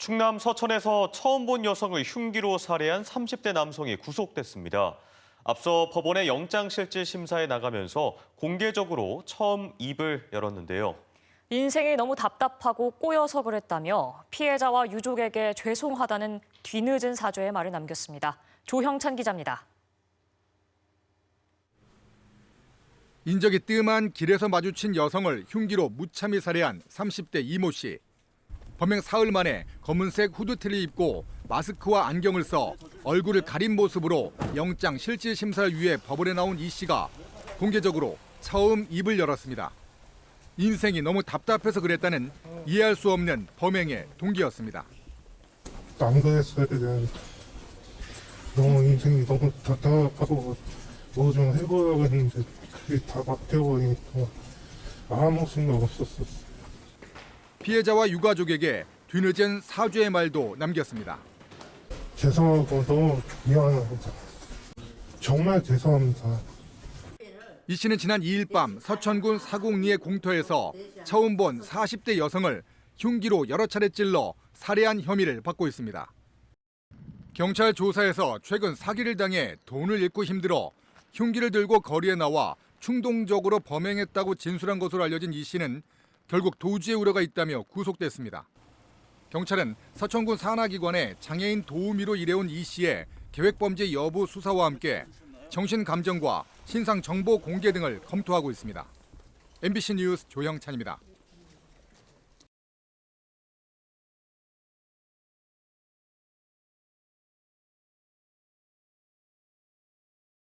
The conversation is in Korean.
충남 서천에서 처음 본 여성을 흉기로 살해한 30대 남성이 구속됐습니다. 앞서 법원의 영장실질 심사에 나가면서 공개적으로 처음 입을 열었는데요. 인생이 너무 답답하고 꼬여서 그랬다며 피해자와 유족에게 죄송하다는 뒤늦은 사죄의 말을 남겼습니다. 조형찬 기자입니다. 인적이 뜸한 길에서 마주친 여성을 흉기로 무참히 살해한 30대 이모 씨. 범행 사흘 만에 검은색 후드티를 입고 마스크와 안경을 써 얼굴을 가린 모습으로 영장 실질 심사를 위해 법원에 나온 이 씨가 공개적으로 처음 입을 열었습니다. 인생이 너무 답답해서 그랬다는 이해할 수 없는 범행의 동기였습니다. 되는데 너무 인생이 너무 답답하고 뭐 좀 해보려고 했는데 그게 다 막혀버리니까 아무 생각 없었어 피해자와 유가족에게 뒤늦은 사죄의 말도 남겼습니다. 죄송하고 너무 미안합니다 정말 죄송합니다 이 씨는 지난 2일 밤 서천군 사곡리의 공터에서 처음 본 40대 여성을 흉기로 여러 차례 찔러 살해한 혐의를 받고 있습니다. 경찰 조사에서 최근 사기를 당해 돈을 잃고 힘들어 흉기를 들고 거리에 나와 충동적으로 범행했다고 진술한 것으로 알려진 이 씨는 결국 도주의 우려가 있다며 구속됐습니다. 경찰은 서천군 산하기관에 장애인 도우미로 일해온 이 씨의 계획범죄 여부 수사와 함께 정신감정과 신상 정보 공개 등을 검토하고 있습니다. MBC 뉴스 조형찬입니다.